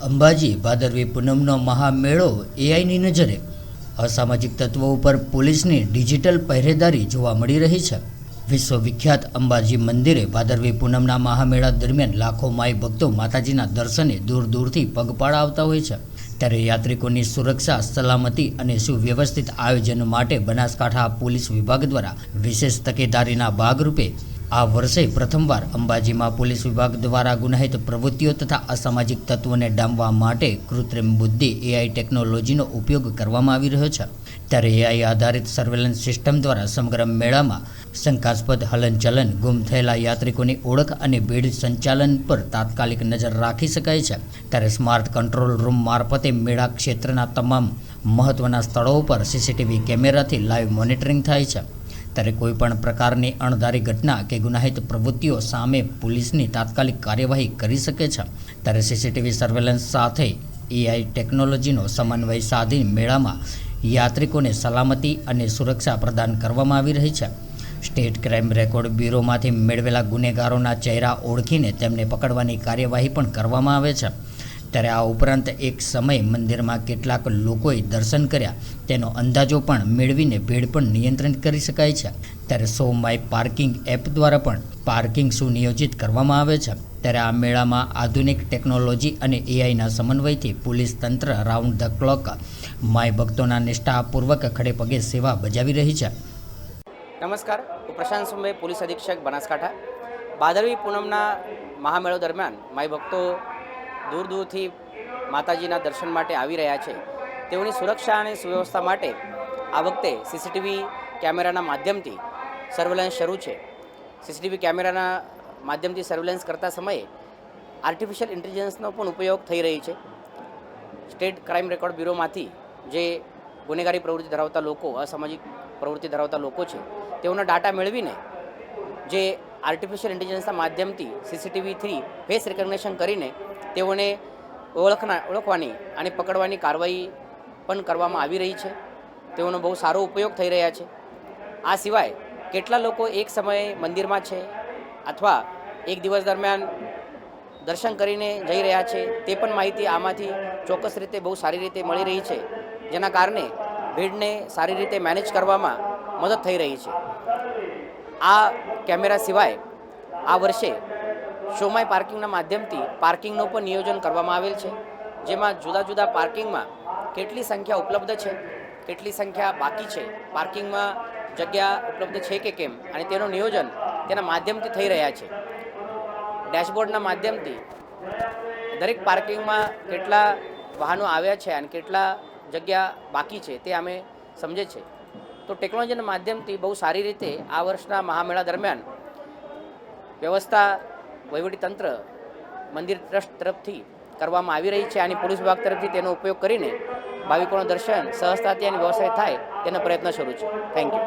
અંબાજી ભાદરવી પૂનમનો મહામેળો એઆઈની નજરે. અસામાજિક તત્વો ઉપર પોલીસની ડિજિટલ પહેરેદારી જોવા મળી રહી છે. વિશ્વવિખ્યાત અંબાજી મંદિરે ભાદરવી પૂનમના મહામેળા દરમિયાન લાખો માઈ ભક્તો માતાજીના દર્શને દૂર દૂરથી પગપાળા આવતા હોય છે. ત્યારે યાત્રિકોની સુરક્ષા, સલામતી અને સુવ્યવસ્થિત આયોજન માટે બનાસકાંઠા પોલીસ વિભાગ દ્વારા વિશેષ તકેદારીના ભાગરૂપે આ વર્ષે પ્રથમવાર અંબાજીમાં પોલીસ વિભાગ દ્વારા ગુનાહિત પ્રવૃત્તિઓ તથા અસામાજિક તત્વોને ડામવા માટે કૃત્રિમ બુદ્ધિ એઆઈ ટેકનોલોજીનો ઉપયોગ કરવામાં આવી રહ્યો છે. ત્યારે એઆઈ આધારિત સર્વેલન્સ સિસ્ટમ દ્વારા સમગ્ર મેળામાં શંકાસ્પદ હલનચલન, ગુમ થયેલા યાત્રિકોની ઓળખ અને ભીડ સંચાલન પર તાત્કાલિક નજર રાખી શકાય છે. ત્યારે સ્માર્ટ કંટ્રોલ રૂમ મારફતે મેળા ક્ષેત્રના તમામ મહત્વના સ્થળો પર સીસીટીવી કેમેરાથી લાઈવ મોનિટરિંગ થાય છે. ત્યારે કોઈ પણ પ્રકારની અણધારી ઘટના કે ગુનાહિત પ્રવૃત્તિઓ સામે પોલીસની તાત્કાલિક કાર્યવાહી કરી શકે છે. ત્યારે સીસીટીવી સર્વેલન્સ સાથે એઆઈ ટેકનોલોજીનો સમન્વય સાધી મેળામાં યાત્રિકોને સલામતી અને સુરક્ષા પ્રદાન કરવામાં આવી રહી છે. સ્ટેટ ક્રાઇમ રેકોર્ડ બ્યુરોમાંથી મેળવેલા ગુનેગારોના ચહેરા ઓળખીને તેમને પકડવાની કાર્યવાહી પણ કરવામાં આવે છે. ત્યારે આ ઉપરાંત એક સમયે મંદિરમાં કેટલાક લોકોએ દર્શન કર્યા. તેનો અંદાજો પણ મેળવીને ભીડ પણ નિયંત્રિત કરી શકાય છે. ત્યારે સો માય પાર્કિંગ એપ દ્વારા પણ પાર્કિંગ સુનિયોજિત કરવામાં આવે છે. ત્યારે આ મેળામાં આધુનિક ટેકનોલોજી અને એઆઈના સમન્વયથી પોલીસ તંત્ર રાઉન્ડ ધ ક્લોક માય ભક્તોના નિષ્ઠાપૂર્વક ખડે પગે સેવા બજાવી રહી છે. નમસ્કાર. હું પ્રશાંત સુંબે, પોલીસ અધિક્ષક બનાસકાંઠા. ભાદરવી પૂનમના મહામેળો દરમિયાન માય ભક્તો દૂર દૂરથી માતાજીના દર્શન માટે આવી રહ્યા છે. તેઓની સુરક્ષા અને સુવ્યવસ્થા માટે આ વખતે સીસીટીવી કેમેરાના માધ્યમથી સર્વેલન્સ શરૂ છે. સીસીટીવી કેમેરાના માધ્યમથી સર્વેલન્સ કરતા સમયે આર્ટિફિશિયલ ઇન્ટેલિજન્સનો પણ ઉપયોગ થઈ રહી છે. સ્ટેટ ક્રાઇમ રેકોર્ડ બ્યુરોમાંથી જે ગુનેગારી પ્રવૃત્તિ ધરાવતા લોકો, અસામાજિક પ્રવૃત્તિ ધરાવતા લોકો છે, તેઓના ડાટા મેળવીને જે આર્ટિફિશિયલ ઇન્ટેલિજન્સના માધ્યમથી સીસીટીવી થ્રી ફેસ રિકગ્નેશન કરીને તેઓને ઓળખના, ઓળખવાની અને પકડવાની કાર્યવાહી પણ કરવામાં આવી રહી છે. તેઓનો બહુ સારો ઉપયોગ થઈ રહ્યા છે. આ સિવાય કેટલા લોકો એક સમયે મંદિરમાં છે અથવા એક દિવસ દરમિયાન દર્શન કરીને જઈ રહ્યા છે તે પણ માહિતી આમાંથી ચોક્કસ રીતે બહુ સારી રીતે મળી રહી છે. જેના કારણે ભીડને સારી રીતે મેનેજ કરવામાં મદદ થઈ રહી છે. આ કેમેરા સિવાય આ વર્ષે શોમાય પાર્કિંગના માધ્યમથી પાર્કિંગનું પણ નિયોજન કરવામાં આવેલ છે. જેમાં જુદા જુદા પાર્કિંગમાં કેટલી સંખ્યા ઉપલબ્ધ છે, કેટલી સંખ્યા બાકી છે, પાર્કિંગમાં જગ્યા ઉપલબ્ધ છે કે કેમ અને તેનું નિયોજન તેના માધ્યમથી થઈ રહ્યા છે. ડેશબોર્ડના માધ્યમથી દરેક પાર્કિંગમાં કેટલા વાહનો આવ્યા છે અને કેટલા જગ્યા બાકી છે તે અમે સમજે છે. તો ટેકનોલોજીના માધ્યમથી બહુ સારી રીતે આ વર્ષના મહામેળા દરમિયાન વ્યવસ્થા વહીવટીતંત્ર મંદિર ટ્રસ્ટ તરફથી કરવામાં આવી રહી છે. અને પોલીસ વિભાગ તરફથી તેનો ઉપયોગ કરીને ભાવિકોનું દર્શન સહજતાથી અને વ્યવસાય થાય તેનો પ્રયત્ન શરૂ છે. Thank you